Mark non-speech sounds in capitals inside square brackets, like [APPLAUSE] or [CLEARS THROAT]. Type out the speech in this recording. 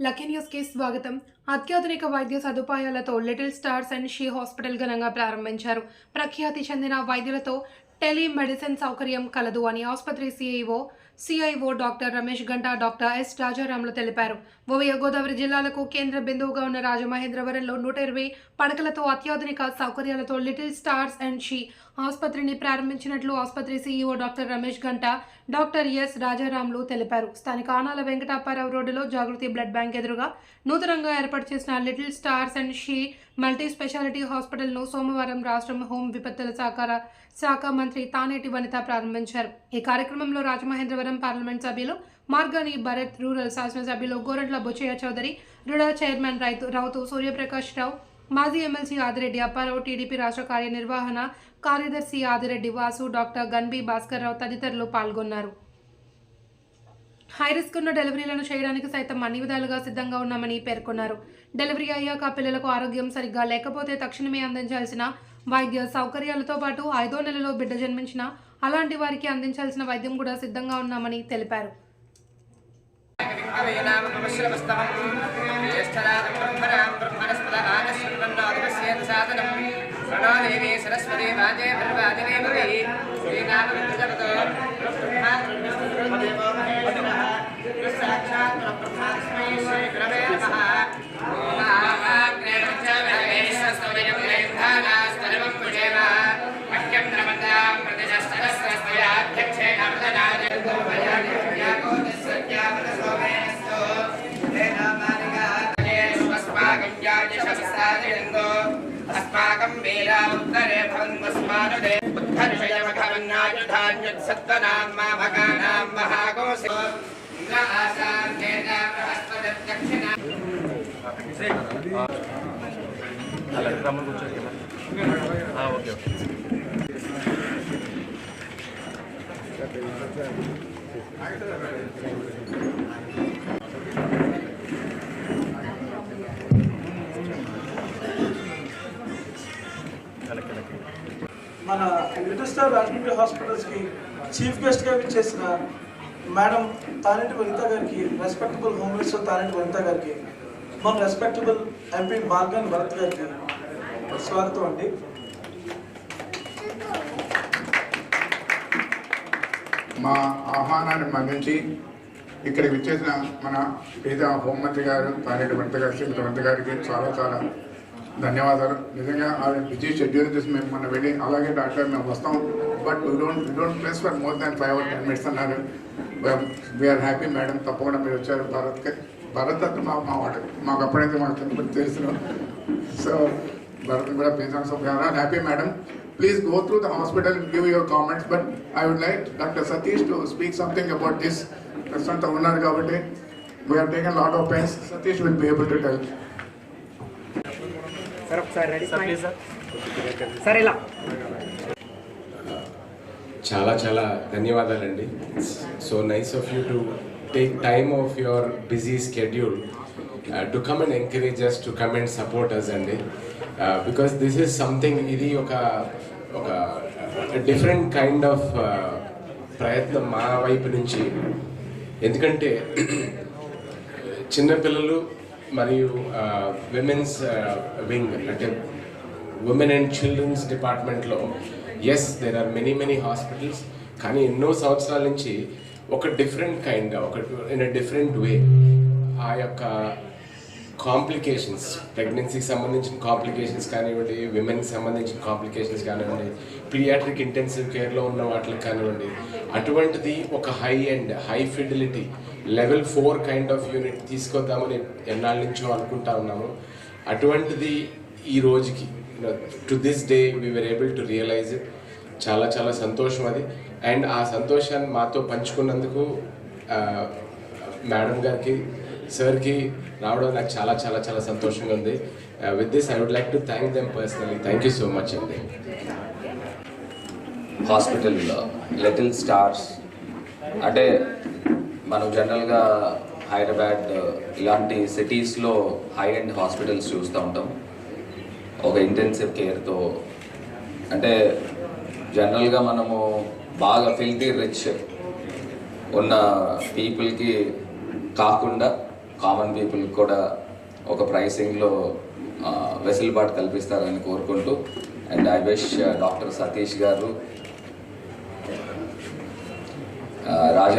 Lucky న్యూస్కి స్వాగతం. అత్యాధునిక వైద్య సదుపాయాలతో Little Stars and She hospital ఘనంగా ప్రారంభించారు. ప్రఖ్యాతి చెందిన వైద్యులతో టెలిమెడిసిన్ సౌకర్యం కలదు అని ఆసుపత్రి CIO CIO doctor Ramesh Ganta doctor S Rajaramulu తెలిపారు. ఉభయ గోదావరి జిల్లాలకు కేంద్ర బిందువుగా ఉన్న రాజమహేంద్రవరంలో నూట ఇరవై పడకలతో అత్యాధునిక సౌకర్యాలతో లిటిల్ స్టార్స్ అండ్ షీ ఆసుపత్రిని ప్రారంభించినట్లు ఆసుపత్రి CEO doctor Ramesh Ganta doctor S Rajaramulu తెలిపారు. స్థానిక ఆనాల వెంకటాపారావు రోడ్డులో జాగృతి బ్లడ్ బ్యాంక్ ఎదురుగా నూతనంగా ఏర్పాటు చేసిన Little Stars and She multi speciality హాస్పిటల్ను సోమవారం రాష్ట్రం హోం విపత్తుల సహకార శాఖ మంత్రి తానేటి వనిత ప్రారంభించారు. ఈ కార్యక్రమంలో రాజమహేంద్రవరం పార్లమెంట్ సభ్యులు మార్గాని భరత్ రూరల్ శాసనసభ్యులు గోరంట్ల బొచ్చయ్య చౌదరి రుడా చైర్మన్ రైతు రౌతు సూర్యప్రకాష్ రావు మాజీ ఎమ్మెల్సీ ఆదిరెడ్డి అప్పారావు టీడీపీ రాష్ట్ర కార్యనిర్వహణ కార్యదర్శి ఆదిరెడ్డి వాసు డాక్టర్ గన్బీ భాస్కర్ రావు తదితరులు పాల్గొన్నారు. హై రిస్క్ ఉన్న డెలివరీలను చేయడానికి సైతం అన్ని విధాలుగా సిద్ధంగా ఉన్నామని పేర్కొన్నారు. డెలివరీ అయ్యాక పిల్లలకు ఆరోగ్యం సరిగ్గా లేకపోతే తక్షణమే అందించాల్సిన వైద్య సౌకర్యాలతో పాటు ఐదో నెలలో బిడ్డ జన్మించిన అలాంటి వారికి అందించాల్సిన వైద్యం కూడా సిద్ధంగా ఉన్నామని తెలిపారు. సరస్వతి వాజే శ్రీనామ बुद्धर्षयमघवन्नायुधान्युत्सत्त्वनां मामकानां महाकोशि इन्द्र आसान्तेन बृहस्पतिर्दक्षिणा అలా రమ్మని కూర్చోండి ఓకే ఓకే కలెక్ట్ కలెక్ట్ మన లిటిల్ స్టార్ రాజమండ్రి హాస్పిటల్స్కి చీఫ్ గెస్ట్గా విచ్చేసిన మేడం తానేటి వనిత గారికి respectable home minister Taneti Vanitha గారికి మన రెస్పెక్టబుల్ ఎంపీ మార్గన్ భరత్ గారికి స్వాగతం అండి. మా ఆహ్వానాన్ని మన్నించి ఇక్కడికి విచ్చేసిన మన పేద హోంమంత్రి గారు తానేటి వనిత గారు శ్రీమతి వనిత గారికి చాలా చాలా ధన్యవాదాలు. నిజంగా బిజీ షెడ్యూల్ చేసి మేము మొన్న వెళ్ళి అలాగే డాక్టర్ మేము వస్తాం. But we don't we don't place for more than five hour ten minutes అన్నారు వీఆర్ హ్యాపీ మేడం తప్పకుండా మీరు వచ్చారు. భారత్కి భారత్ అంటే మా మా వాడు. మాకు అప్పుడైతే మాకు చిన్నప్పుడు తెలుసు సో భరత్ కూడా patients of happy madam please go through the hospital give your comments but I would like doctor Satish to speak something about this ప్రస్తుతం ఉన్నారు కాబట్టి we have taken lot of pains Satish will be able to tell sir ఒకసారి ready sir please sir sir ఇలా. చాలా చాలా ధన్యవాదాలండి. So nice of you to take time of your busy schedule to come and encourage us to come and support us అండి because this is something ఇది ఒక ఒక different kind of ప్రయత్నం మా వైపు నుంచి. ఎందుకంటే [CLEARS THROAT] చిన్నపిల్లలు మరియు uh, విమెన్స్ వింగ్ uh, అంటే ఉమెన్ అండ్ చిల్డ్రన్స్ డిపార్ట్మెంట్లో yes there are many many hospitals కానీ ఎన్నో సంవత్సరాల నుంచి ఒక డిఫరెంట్ కైండ్గా ఒక ఇన్ అ డిఫరెంట్ వే ఆ యొక్క కాంప్లికేషన్స్ ప్రెగ్నెన్సీకి సంబంధించిన కాంప్లికేషన్స్ కానివ్వండి విమెన్కి సంబంధించిన కాంప్లికేషన్స్ కానివ్వండి పీడియాట్రిక్ ఇంటెన్సివ్ కేర్లో ఉన్న వాటికి కానివ్వండి అటువంటిది ఒక high and high fidelity level four kind of unit తీసుకొద్దామని ఎన్నాళ్ళ నుంచో అనుకుంటా ఉన్నాము. అటువంటిది ఈ రోజుకి to this day we were able to realise it చాలా చాలా సంతోషం అది. అండ్ ఆ సంతోషాన్ని మాతో పంచుకున్నందుకు మేడం గారికి సార్కి రావడం నాకు చాలా చాలా చాలా సంతోషంగా ఉంది. With this I would like to thank them personally thank you so much అండి హాస్పిటల్ లిటిల్ స్టార్స్ అంటే మనం జనరల్గా హైదరాబాద్ ఇలాంటి సిటీస్లో హై అండ్ హాస్పిటల్స్ చూస్తూ ఉంటాం. ఒక ఇంటెన్సివ్ కేర్తో అంటే జనరల్గా మనము బాగా ఫిల్టీ రిచ్ ఉన్న పీపుల్కి కాకుండా కామన్ పీపుల్ కూడా ఒక ప్రైసింగ్లో వెసులుబాటు కల్పిస్తారని కోరుకుంటూ and I wish doctor Satish garu Raja